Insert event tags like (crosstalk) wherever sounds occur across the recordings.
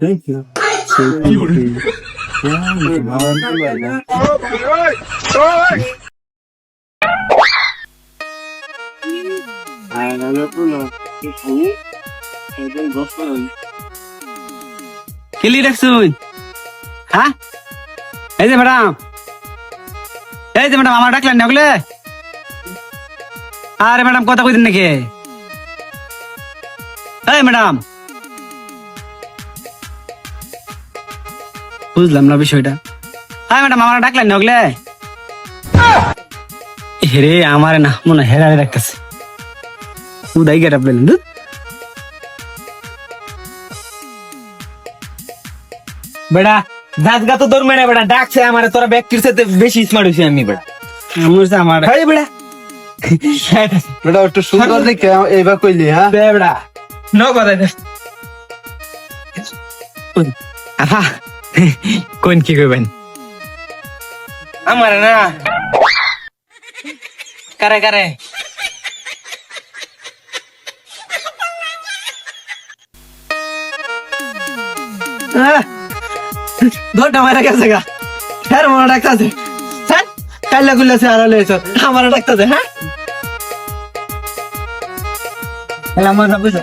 Thank you. কিলি রাখছুন হ্যাঁ? এই যে ম্যাডাম। এই যে ম্যাডাম আমার ডাকলেন না ওগুলো? আরে ম্যাডাম কথা কইতেন নাকি? এই ম্যাডাম। বুঝলাম না বিষয়টা। হ্যাঁ ম্যাডাম আমার ডাকলেন না ওগুলো? হেরে আমার না মনে হেরারে রাখতেছে উদাই গেট আপ বেটা দাঁত গা তো দৌড় মেরে বেটা ডাকছে আমার তোরা ব্যক্তির সাথে বেশি স্মার্ট হয়েছি আমি বেটা আমার আমার বেটা (laughs) একটু সুন্দর দেখে এইবার কইলি হ্যাঁ? দে বেটা নো কথা দে আহা কোন কি কইবেন আমার না কারে কারে দৌড়টা মারা গেছে গা হ্যাঁ মনে ডাকতেছে হ্যাঁ কাইলা গুলাছে আর লেছ আমার ডাকতেছে হ্যাঁ আমার না বুঝো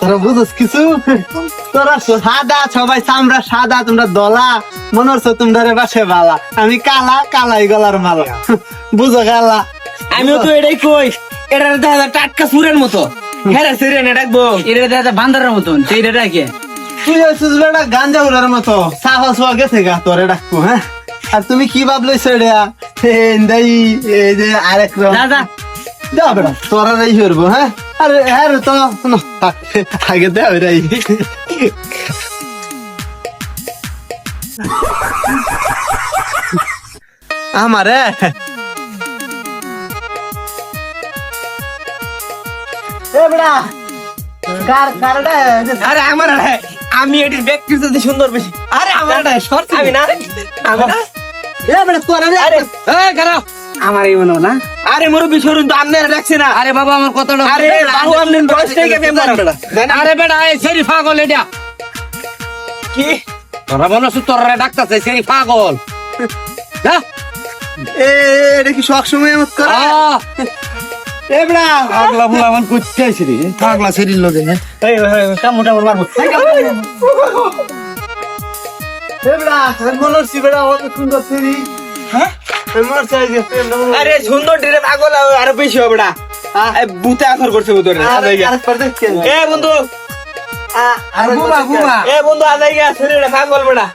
তোরা বুঝোস কিছু? তোরা সাদা সবাই চামড়া সাদা তোমরা দলা। মনে হচ্ছে তোমরা বাসে বালা। আমি কালা কালাই গলার মালা। বুঝো কালা। আমিও তো এটাই কই এটা দেখা টাটকা সুরের মতো। হ্যাঁ এটা দেখা বান্দারের মতন সেইটা ডাকে তুই হচ্ছিস বেটা গাঞ্জা উড়ার মতো। গেছে গা তোরে হ্যাঁ? আর তুমি কি ভাবলে সেটা এই যে আরেক রকম যা বেটা তোরা হ্যাঁ? আরে হ্যাঁ রে তো। আগে দেও রাই। আমারে। এ আরে আমার আরে, আমি এটির ব্যক্তির সাথে সুন্দর বেশি। আরে আমার আরে, শর্ট আমি না। আমি না। এ বেটা তোরা রে আরে। এই খারাপ আমার এই মনে না? আরে সরুন তো আমনে রাখছে না। আরে বাবা আমার কথাটা আরে বাহু আমনে বয়স থেকে মেম্বার আরে বেটা এই সেরি পাগল এটা। কি? তোরা মনে হচ্ছে তোরা ডাক্তার সেরি পাগল। হ্যাঁ এ এটা কি সব সময় আমার করা এ বেটা। পাগলা আইছি রে। পাগলা শরীর লগে হ্যাঁ। এই টামড় মারবো। এ বেটা মনে হচ্ছি বেটা অনেক সুন্দর সিরি হ্যাঁ? আরে সুন্দর ডিরে পাগল আরও বেশি হবে না। বুতে আসর করছে বুতরে আরে আরে পর এ বন্ধু। আরে বুবা বুবা এ বন্ধু আজাই গেছে শরীরে পাগল বেটা